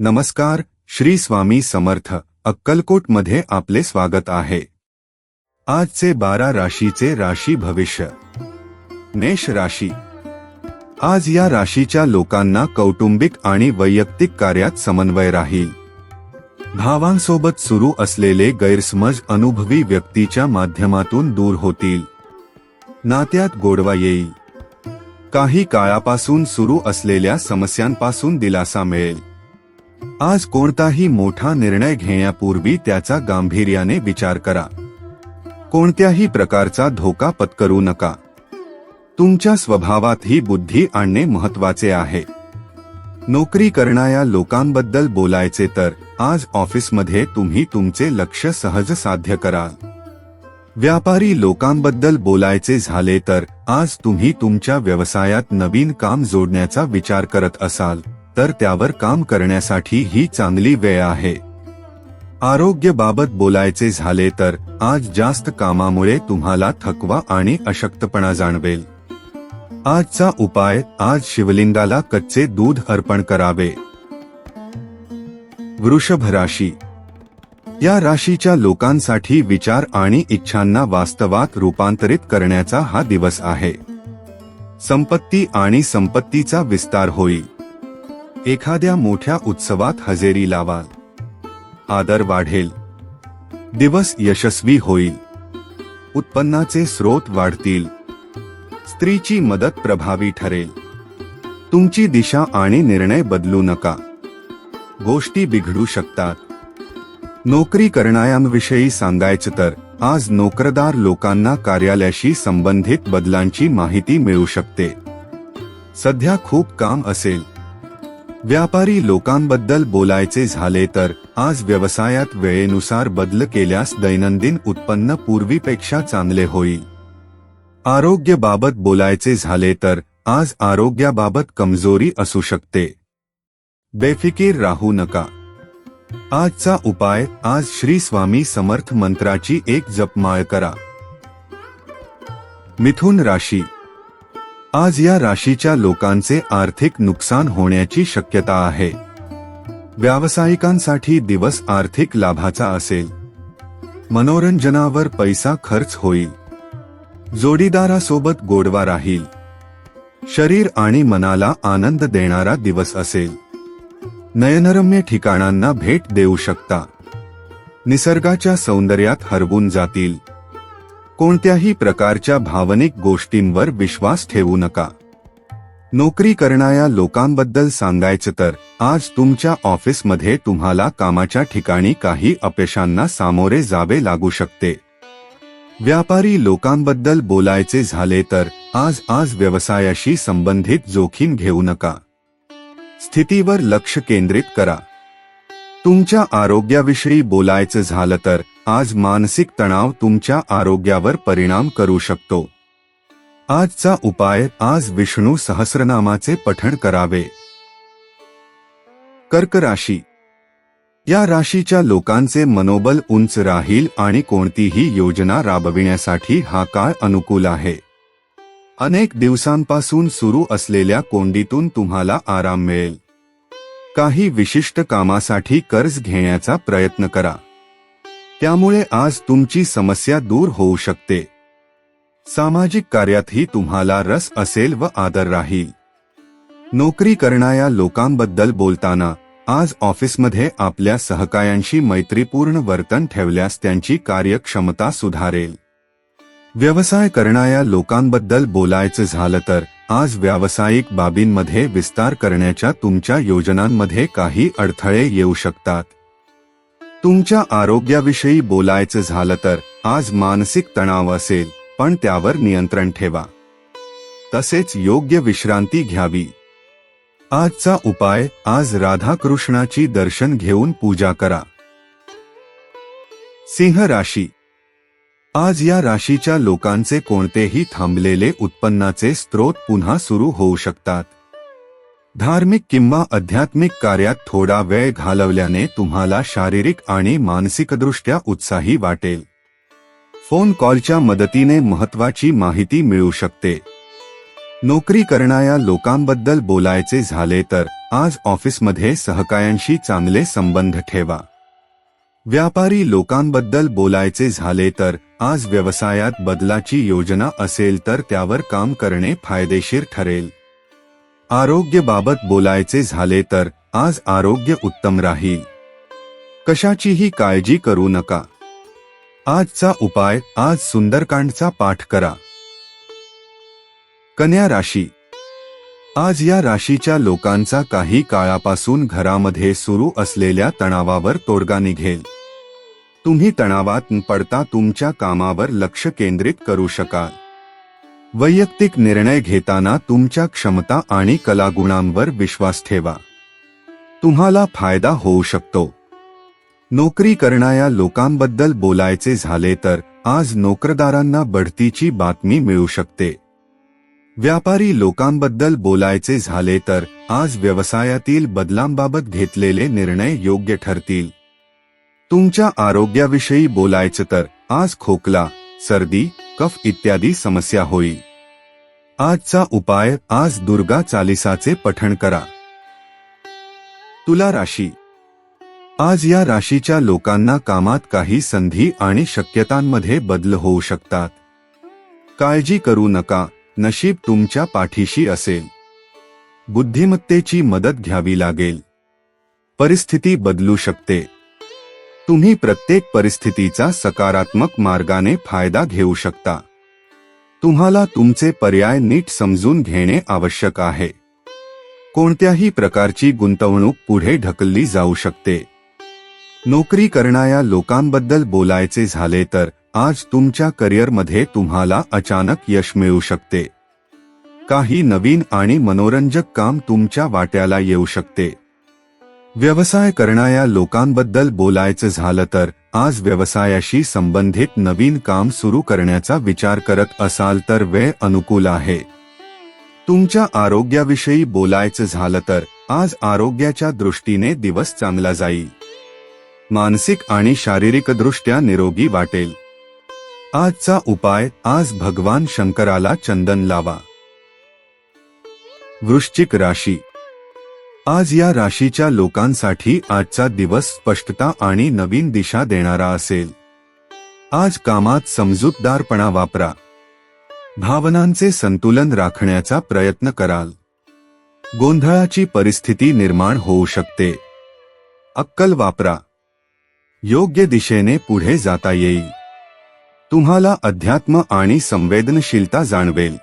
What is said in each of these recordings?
नमस्कार श्री स्वामी समर्थ अक्कलकोटमध्ये आपले स्वागत आहे. आजचे बारा राशीचे राशी भविष्य. मेष राशी. आज या राशीच्या लोकांना कौटुंबिक आणि वैयक्तिक कार्यात समन्वय राहील. भावांसोबत सुरू असलेले गैरसमज अनुभवी व्यक्तीच्या माध्यमातून दूर होतील. नात्यात गोडवा येईल. काही काळापासून सुरू असलेल्या समस्यांपासून दिलासा मिळेल. आज कोणताही मोठा निर्णय घेण्यापूर्वी त्याचा गांभीर्याने विचार करा. कोणत्याही प्रकारचा धोका पत्करू नका. तुमच्या स्वभावात ही बुद्धी आणणे महत्त्वाचे आहे. नोकरी करणाऱ्या लोकांबद्दल बोलायचे तर आज ऑफिसमध्ये तुम्ही तुमचे लक्ष सहज साध्य कराल व्यापारी लोकांबद्दल बोलायचे झाले तर आज तुम्ही तुमच्या व्यवसायात नवीन काम जोडण्याचा विचार करत असाल. तर त्यावर काम करण्यासाठी ही चांगली वेळ आहे. आरोग्याबाबत बोलायचे झाले तर आज जास्त कामामुळे तुम्हाला थकवा आणि अशक्तपणा जाणवेल. आजचा उपाय आज शिवलिंगाला कच्चे दूध अर्पण करावे. वृषभ राशी. या राशीच्या लोकांसाठी विचार आणि इच्छांना वास्तवात रूपांतरित करण्याचा हा दिवस आहे. संपत्ती आणि संपत्तीचा विस्तार होईल. एखाद्या मोठ्या उत्सवात हजेरी लावाल. आदर वाढेल. दिवस यशस्वी होईल. उत्पन्नाचे स्रोत वाढतील. स्त्रीची मदत प्रभावी ठरेल. तुमची दिशा आणि निर्णय बदलू नका. गोष्टी बिघडू शकतात. नोकरी करणाऱ्यांविषयी सांगायचं तर आज नोकरदार लोकांना कार्यालयाशी संबंधित बदलांची माहिती मिळू शकते. सध्या खूप काम असेल. व्यापारी लोकांबद्दल बोलायचे झाले तर आज व्यवसायात वेळेनुसार बदल केल्यास दैनंदिन उत्पन्न पूर्वीपेक्षा चांगले होईल. आरोग्यबाबत बोलायचे झाले तर आज आरोग्याबाबत कमजोरी असू शकते. बेफिकीर राहू नका. आजचा उपाय आज श्री स्वामी समर्थ मंत्राची एक जपमाळ करा. मिथुन राशी आज या राशीच्या लोकांचे आर्थिक नुकसान होण्याची शक्यता आहे. व्यावसायिकांसाठी दिवस आर्थिक लाभाचा असेल. मनोरंजनावर पैसा खर्च होईल. जोडीदारासोबत गोडवा राहील. शरीर आणि मनाला आनंद देणारा दिवस असेल. नयनरम्य ठिकाणांना भेट देऊ शकता. निसर्गाच्या सौंदर्यात हरवून जातील. कोणत्याही प्रकारच्या भावनिक गोष्टींवर विश्वास ठेवू नका. नोकरी करणाऱ्या लोकांबद्दल सांगायचं तर आज तुमच्या ऑफिसमध्ये तुम्हाला कामाच्या ठिकाणी काही अपयशांना सामोरे जावे लागू शकते. व्यापारी लोकांबद्दल बोलायचे झाले तर आज आज व्यवसायाशी संबंधित जोखीम घेऊ नका. स्थितीवर लक्ष केंद्रित करा. तुमच्या आरोग्याविषयी बोलायचं झालं तर आज मानसिक तणाव तुमच्या आरोग्यावर परिणाम करू शकतो. आजचा उपाय आज विष्णू सहस्रनामाचे पठण करावे. कर्क राशी. या राशीच्या लोकांचे मनोबल उंच राहील आणि कोणतीही योजना राबविण्यासाठी हा काळ अनुकूल आहे. अनेक दिवसांपासून सुरू असलेल्या कोंडीतून तुम्हाला आराम मिळेल. काही विशिष्ट कामासाठी कर्ज घेण्याचा प्रयत्न करा. त्यामुळे आज तुमची समस्या दूर होऊ शकते. सामाजिक कार्यातही तुम्हाला रस असेल व आदर राहील. नोकरी करणाऱ्या लोकांबद्दल बोलताना आज ऑफिसमध्ये आपल्या सहकायांशी मैत्रीपूर्ण वर्तन ठेवल्यास त्यांची कार्यक्षमता सुधारेल. व्यवसाय करणाऱ्या लोकांबद्दल बोलायचं झालं तर आज व्यावसायिक बाबींमध्ये विस्तार करण्याच्या तुमच्या योजनांमध्ये काही अडथळे येऊ शकतात. तुमच्या आरोग्याविषयी बोलायचं झालं तर आज मानसिक तणाव असेल पण त्यावर नियंत्रण ठेवा. तसेच योग्य विश्रांती घ्यावी. आजचा उपाय आज राधाकृष्णाची दर्शन घेऊन पूजा करा. सिंह राशी. आज या राशीच्या लोकांचे कोणतेही थांबलेले उत्पन्नाचे स्रोत पुन्हा सुरू होऊ शकतात. धार्मिक किंवा आध्यात्मिक कार्यात थोडा वेळ घालवल्याने तुम्हाला शारीरिक आणि मानसिकदृष्ट्या उत्साही वाटेल. फोन कॉलच्या मदतीने महत्वाची माहिती मिळू शकते. नोकरी करणाऱ्या लोकांबद्दल बोलायचे झाले तर आज ऑफिसमध्ये सहकायांशी चांगले संबंध ठेवा. व्यापारी लोकांबद्दल बोलायचे झाले तर आज व्यवसायात बदलाची योजना असेल तर त्यावर काम करणे फायदेशीर ठरेल. आरोग्यबाबत बोलायचे झाले तर आज आरोग्य उत्तम राहील. कशाचीही काळजी करू नका. आजचा उपाय आज सुंदरकांडचा पाठ करा. कन्या राशी. आज या राशीच्या लोकांचा काही काळापासून घरामध्ये सुरू असलेल्या तणावावर तोडगा निघेल. तुम्ही तणावात पडता तुमच्या कामावर लक्ष केंद्रित करू शकाल. वैयक्तिक निर्णय घेताना तुमच्या क्षमता आणि कलागुणांवर विश्वास ठेवा. तुम्हाला फायदा होऊ शकतो. नोकरी करणाऱ्या लोकांबद्दल बोलायचे झाले तर आज नोकरदारांना बढतीची बातमी मिळू शकते. व्यापारी लोकांबद्दल बोलायचे झाले तर आज व्यवसायातील बदलांबाबत घेतलेले निर्णय योग्य ठरतील. तुमच्या आरोग्याविषयी बोलायचं तर आज खोकला सर्दी कफ इत्यादी समस्या होईल आजचा उपाय आज दुर्गा चालिसाचे पठण करा. तुला राशी. आज या राशीच्या लोकांना कामात काही संधी आणि शक्यतांमध्ये बदल होऊ शकतात. काळजी करू नका नशीब तुमच्या पाठीशी असेल. बुद्धिमत्तेची मदत घ्यावी लागेल. परिस्थिती बदलू शकते. तुम्ही प्रत्येक परिस्थितीचा सकारात्मक मार्गाने फायदा घेऊ शकता. तुम्हाला तुमचे पर्याय नीट समजून घेणे आवश्यक आहे. कोणत्याही प्रकारची गुंतवणूक पुढे ढकलली जाऊ शकते. नोकरी करणाऱ्या लोकांबद्दल बोलायचे झाले तर आज तुमच्या करिअरमध्ये तुम्हाला अचानक यश मिळू शकते. काही नवीन आणि मनोरंजक काम तुमच्या वाट्याला येऊ शकते. व्यवसाय करणाऱ्या लोकांबद्दल बोलायचं झालं तर आज व्यवसायाशी संबंधित नवीन काम सुरू करण्याचा विचार करत असाल तर वेळ अनुकूल आहे. तुमच्या आरोग्याविषयी बोलायचं झालं तर आज आरोग्याच्या दृष्टीने दिवस चांगला जाईल. मानसिक आणि शारीरिकदृष्ट्या निरोगी वाटेल. आजचा उपाय आज भगवान शंकराला चंदन लावा. वृश्चिक राशी आज या राशीच्या लोकांसाठी आजचा दिवस स्पष्टता आणि नवीन दिशा देणारा असेल. आज कामात समजूतदारपणा वापरा. भावनांचे संतुलन राखण्याचा प्रयत्न कराल. गोंधळाची परिस्थिती निर्माण होऊ शकते. अक्कल वापरा. योग्य दिशेने पुढे जाता येईल. तुम्हाला अध्यात्म आणि संवेदनशीलता जाणवेल.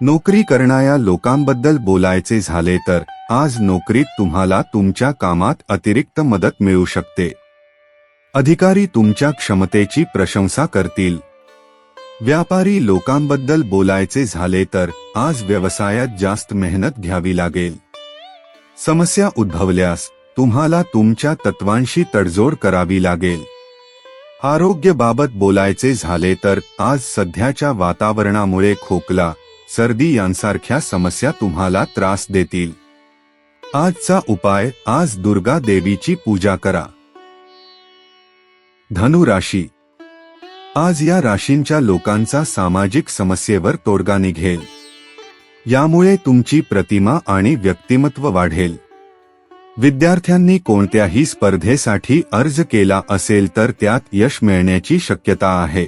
नोकरी करणाऱ्या लोकांबद्दल बोलायचे झाले तर आज नोकरीत तुम्हाला तुमच्या कामात अतिरिक्त मदत मिळू शकते. अधिकारी तुमच्या क्षमतेची प्रशंसा करतील. व्यापारी लोकांबद्दल बोलायचे झाले तर आज व्यवसायात जास्त मेहनत घ्यावी लागेल. समस्या उद्भवल्यास तुम्हाला तुमच्या तत्वांशी तडजोड करावी लागेल. आरोग्यबाबत बोलायचे झाले तर आज सध्याच्या वातावरणामुळे खोकला सर्दी यांसारख्या समस्या तुम्हाला त्रास देतील. आजचा उपाय आज दुर्गा देवीची पूजा करा. धनु राशी आज या राशींच्या लोकांचा सामाजिक समस्येवर तोडगा निघेल यामुळे तुमची प्रतिमा आणि व्यक्तिमत्व वाढेल. विद्यार्थ्यांनी कोणत्याही स्पर्धेसाठी अर्ज केला असेल तर त्यात यश मिळण्याची शक्यता आहे.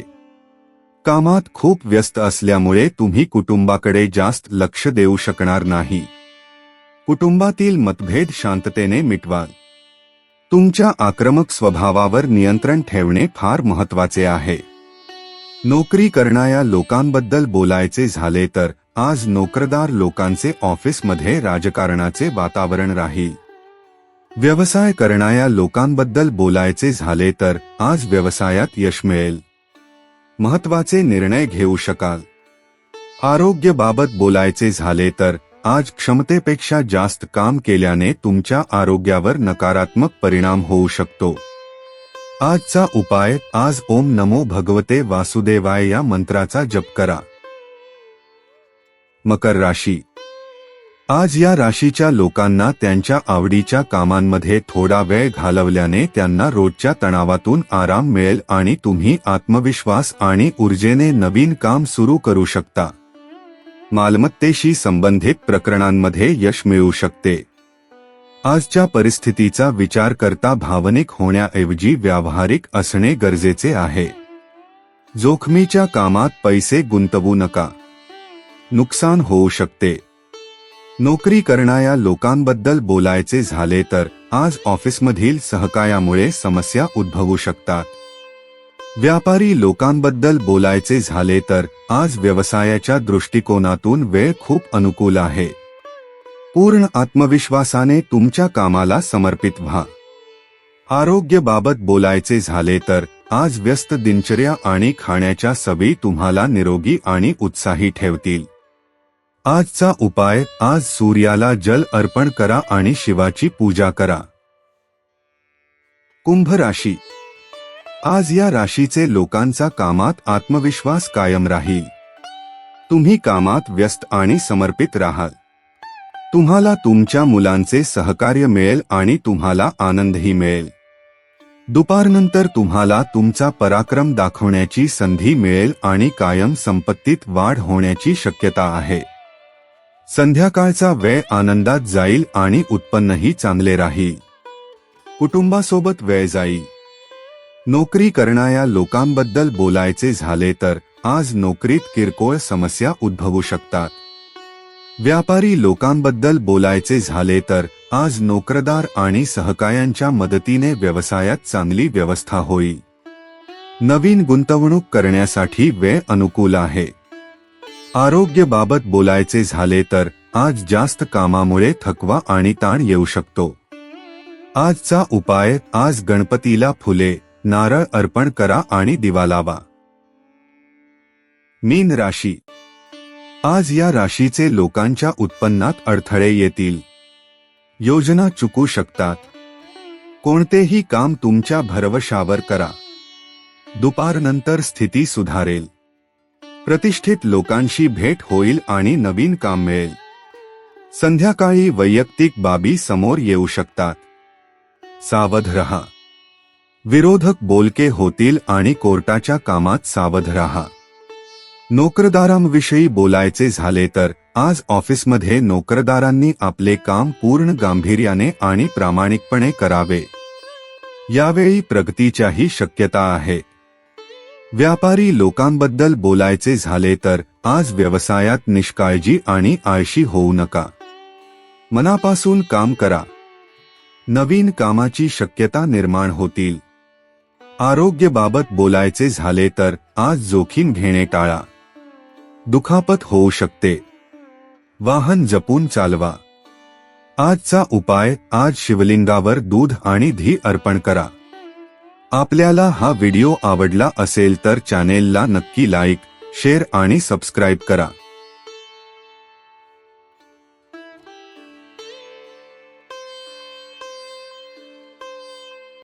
कामात खूप व्यस्त असल्यामुळे तुम्ही कुटुंबाकडे जास्त लक्ष देऊ शकणार नाही. कुटुंबातील मतभेद शांततेने मिटवाल. तुमच्या आक्रमक स्वभावावर नियंत्रण ठेवणे फार महत्त्वाचे आहे. नोकरी करणाऱ्या लोकांबद्दल बोलायचे झाले तर आज नोकरदार लोकांचे ऑफिसमध्ये राजकारणाचे वातावरण राहील. व्यवसाय करणाऱ्या लोकांबद्दल बोलायचे झाले तर आज व्यवसायात यश मिळेल. महत्त्वाचे निर्णय घेऊ शकाल. आरोग्याबाबत बोलायचे झाले तर आज क्षमतेपेक्षा जास्त काम केल्याने तुमच्या आरोग्यावर नकारात्मक परिणाम होऊ शकतो. आजचा उपाय आज ओम नमो भगवते वासुदेवाय या मंत्राचा जप करा. मकर राशी. आज या राशीच्या लोकांना त्यांच्या आवडीच्या कामांमध्ये थोडा वेळ घालवल्याने त्यांना रोजच्या तणावातून आराम मिळेल आणि तुम्ही आत्मविश्वास आणि ऊर्जेने नवीन काम सुरू करू शकता. मालमत्तेशी संबंधित प्रकरणांमध्ये यश मिळू शकते. आजच्या परिस्थितीचा विचार करता भावनिक होण्याऐवजी व्यावहारिक असणे गरजेचे आहे. जोखमीच्या कामात पैसे गुंतवू नका. नुकसान होऊ शकते. नोकरी करणाऱ्या लोकांबद्दल बोलायचे झाले तर आज ऑफिसमधील सहकायामुळे समस्या उद्भवू शकतात. व्यापारी लोकांबद्दल बोलायचे झाले तर आज व्यवसायाच्या दृष्टिकोनातून वेळ खूप अनुकूल आहे. पूर्ण आत्मविश्वासाने तुमच्या कामाला समर्पित व्हा. आरोग्यबाबत बोलायचे झाले तर आज व्यस्त दिनचर्या आणि खाण्याच्या सवयी तुम्हाला निरोगी आणि उत्साही ठेवतील. आजचा उपाय आज सूर्याला जल अर्पण करा आणि शिवाची पूजा करा. कुंभ राशी आज या राशीचे लोकांचा कामात आत्मविश्वास कायम राहील. तुम्ही कामात व्यस्त आणि समर्पित राहाल. तुम्हाला तुमच्या मुलांचे सहकार्य मिळेल आणि तुम्हाला आनंदही मिळेल. दुपारनंतर तुम्हाला तुमचा पराक्रम दाखवण्याची संधी मिळेल आणि कायम संपत्तीत वाढ होण्याची शक्यता आहे. संध्याकाळचा वेळ आनंदात जाईल आणि उत्पन्नही चांगले राहील. कुटुंबासोबत वेळ जाईल. नोकरी करणाऱ्या लोकांबद्दल बोलायचे झाले तर आज नोकरीत किरकोळ समस्या उद्भवू शकतात. व्यापारी लोकांबद्दल बोलायचे झाले तर आज नोकरदार आणि सहकायांच्या मदतीने व्यवसायात चांगली व्यवस्था होईल. नवीन गुंतवणूक करण्यासाठी वेळ अनुकूल आहे. आरोग्यबाबत बोलायचे झाले तर आज जास्त कामामुळे थकवा आणि ताण येऊ शकतो. आजचा उपाय आज गणपतीला फुले नारळ अर्पण करा आणि दिवा लावा. मीन राशी. आज या राशीचे लोकांच्या उत्पन्नात अडथळे येतील. योजना चुकू शकतात. कोणतेही काम तुमच्या भरवशावर करा. दुपारनंतर स्थिती सुधारेल. प्रतिष्ठित लोकांशी भेट होईल आणि नवीन काम मिळेल. संध्याकाळी वैयक्तिक बाबी समोर येऊ शकतात. सावध रहा. विरोधक बोलके होतील आणि कोर्टाच्या कामात सावध राहा. नोकरदारांविषयी बोलायचे झाले तर आज ऑफिसमध्ये नोकरदारांनी आपले काम पूर्ण गांभीर्याने आणि प्रामाणिकपणे करावे. यावेळी प्रगतीच्याही शक्यता आहे. व्यापारी लोकांबद्दल बोलायचे झाले तर आज व्यवसायात निष्काळजी आणि आळशी होऊ नका. मनापासून काम करा. नवीन कामाची शक्यता निर्माण होतील. आरोग्यबाबत बोलायचे झाले तर आज जोखीम घेणे टाळा. दुखापत होऊ शकते. वाहन जपून चालवा. आजचा उपाय आज शिवलिंगावर दूध आणि धी अर्पण करा. आपल्याला हा व्हिडिओ आवडला असेल तर चॅनेलला नक्की लाईक शेअर आणि सबस्क्राईब करा.